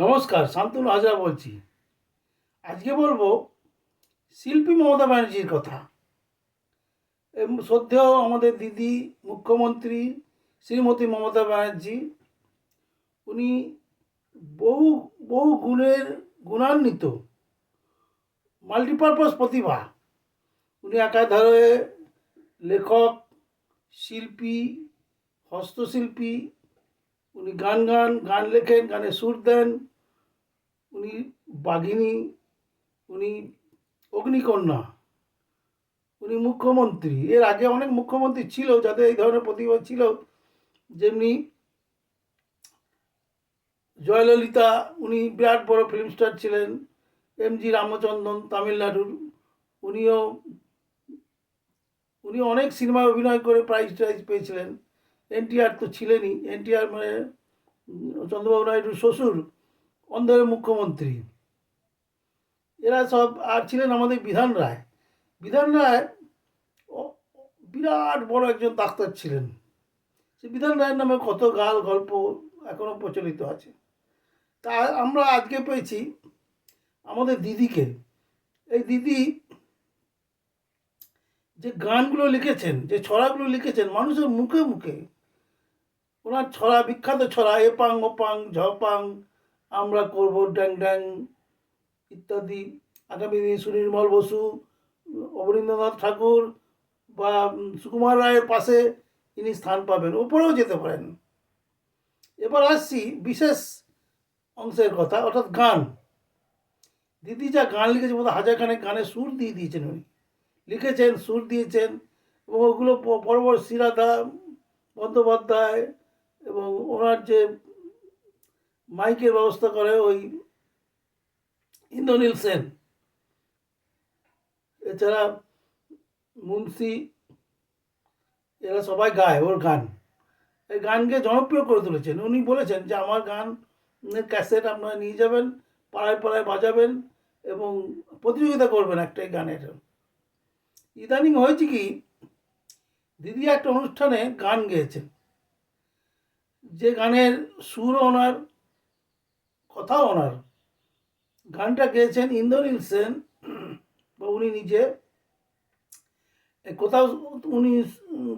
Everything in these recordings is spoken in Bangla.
নমস্কার, শান্তনু হাজরা বলছি। আজকে বলব শিল্পী মমতা ব্যানার্জির কথা। সদ্যেও আমাদের দিদি, মুখ্যমন্ত্রী শ্রীমতী মমতা ব্যানার্জি, উনি বহু বহু গুণের গুণান্বিত মাল্টিপারপাস প্রতিভা। উনি একাধারে লেখক, শিল্পী, হস্তশিল্পী উনি গান গান গান লেখেন, গানে সুর দেন। উনি বাঘিনী, উনি অগ্নিকন্যা, উনি মুখ্যমন্ত্রী। এর আগে অনেক মুখ্যমন্ত্রী ছিল, যাদের এই ধরনের প্রতিভা ছিল। যেমনি জয়ললিতা, উনি বিরাট বড় ফিল্ম স্টার ছিলেন। এম জি রামচন্দ্রন তামিলনাড়ুর উনিও, উনি অনেক সিনেমায় অভিনয় করে প্রাইজ টাইজ পেয়েছিলেন। এনটিআর তো ছিলেনই। এনটিআর মানে চন্দ্রবাবু নাইডুর শ্বশুর অন্ধ্রের মুখ্যমন্ত্রী। এরা সব, আর ছিলেন আমাদের বিধান রায়। বিধান রায় বিরাট বড় একজন ডাক্তার ছিলেন। সে বিধান রায়ের নামে কত গাল গল্প এখনও প্রচলিত আছে। তা আমরা আজকে পেয়েছি আমাদের দিদিকে। এই দিদি যে গানগুলো লিখেছেন, যে ছড়াগুলো লিখেছেন, মানুষের মুখে মুখে ওনার ছড়া, বিখ্যাত ছড়া, এ পাং, ও পাং ঝপাং আমরা করব ড্যাং ড্যাং ইত্যাদি। আগামী দিনে সুনির্মল বসু, অবনীন্দ্রনাথ ঠাকুর বা সুকুমার রায়ের পাশে ইনি স্থান পাবেন, ওপরেও যেতে পারেন। এবার আসছি বিশেষ অংশের কথা, অর্থাৎ গান। দিদি যা গান লিখেছে বোধ হাজার খানেক গানে সুর দিয়ে দিয়েছেন উনি। লিখেছেন, সুর দিয়েছেন এবং ওগুলো বড় বড় সিরাদা বন্দ্যোপাধ্যায় এবং ওনার যে মাইকের ব্যবস্থা করে ওই ইন্দ্রনীল সেন, এছাড়া মুন্সি, এরা সবাই গায় ওর গান। এই গানকে জনপ্রিয় করে তুলেছেন। উনি বলেছেন যে, আমার গান ক্যাসেট আপনারা নিয়ে যাবেন, পাড়ায় পাড়ায় বাজাবেন এবং প্রতিযোগিতা করবেন একটা এই গানের। ইদানিং হয়েছে কি, দিদি একটা অনুষ্ঠানে গান গেয়েছেন। যে গানের সুর ওনার, কথাও ওনার। গানটা গেয়েছেন ইন্দ্রনীল সেন বা উনি নিজে। কোথাও উনি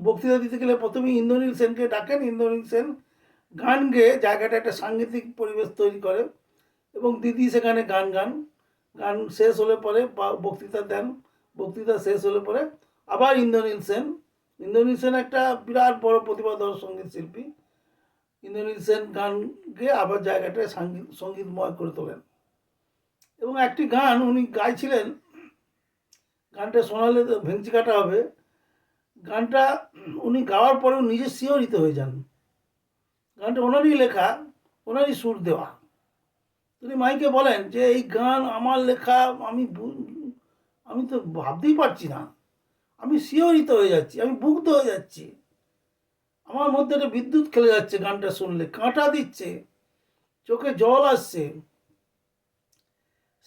বক্তৃতা দিতে গেলে প্রথমে ইন্দ্রনীল সেনকে ডাকেন। ইন্দ্রনীল সেন গান গেয়ে জায়গাটা একটা সাংগীতিক পরিবেশ তৈরি করে এবং দিদি সেখানে গান গান। গান শেষ হলে পরে বক্তৃতা দেন। বক্তৃতা শেষ হলে পরে আবার ইন্দ্রনীল সেন ইন্দ্রনীল সেন একটা বিরাট বড় প্রতিভাধর সংগীত শিল্পী। ইন্দ্রনীল সেন গান গেয়ে আবার জায়গাটা সংগীত, সঙ্গীতময় করে তোলেন। এবং একটি গান উনি গাইছিলেন, গানটা শোনালে তো ভেঙচি কাটা হবে। গানটা উনি গাওয়ার পরেও নিজে শিহরিত হয়ে যান। গানটা ওনারই লেখা, ওনারই সুর দেওয়া। তিনি মাইকে বলেন যে, এই গান আমার লেখা, আমি আমি তো ভাবতেই পারছি না। আমি শিহরিত হয়ে যাচ্ছি, আমি মুগ্ধ হয়ে যাচ্ছি। আমার মধ্যে একটা বিদ্যুৎ খেলে যাচ্ছে গানটা শুনলে, কাঁটা দিচ্ছে, চোখে জল আসছে।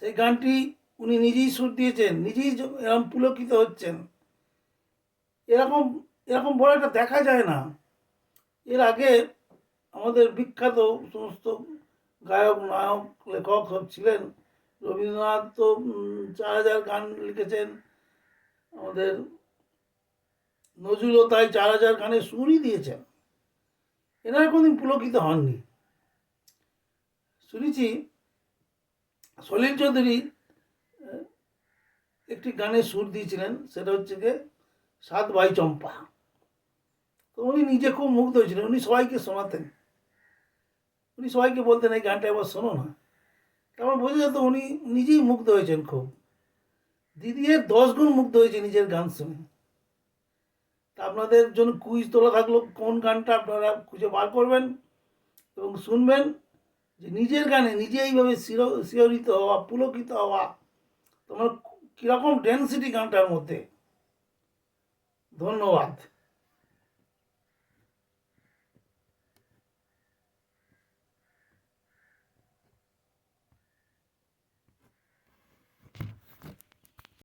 সেই গানটি উনি নিজেই সুর দিয়েছেন, নিজেই এরকম পুলকিত হচ্ছেন। এরকম এরকম বড় একটা দেখা যায় না। এর আগে আমাদের বিখ্যাত সমস্ত গায়ক, নায়ক, লেখক সব ছিলেন। রবীন্দ্রনাথ তো চার হাজার গান লিখেছেন। আমাদের নজরুলও তাই চার হাজার গানে সুরই দিয়েছেন। এনারা কোনদিন পুলকিত হননি। শুনেছি সলিল চৌধুরী একটি গানে সুর দিয়েছিলেন, সেটা হচ্ছে যে সাত ভাই চম্পা। তো উনি নিজে খুব মুগ্ধ হয়েছিলেন, উনি সবাইকে শোনাতেন। উনি সবাইকে বলতেন, এই গানটা এবার শোনো না। তারপর বোঝা যেত উনি নিজেই মুগ্ধ হয়েছেন খুব। দিদি এর দশ গুণ মুগ্ধ হয়েছে নিজের গান শুনে। আপনাদের জন্য কুইজ তোলা থাকল, কোন গানটা আপনারা খুঁজে বার করবেন এবং শুনবেন যে নিজের গানে নিজে এইভাবে শিহরিত হওয়া, পুলকিত হওয়া, তোমার কীরকম ডেন্সিটি গানটার মধ্যে। ধন্যবাদ।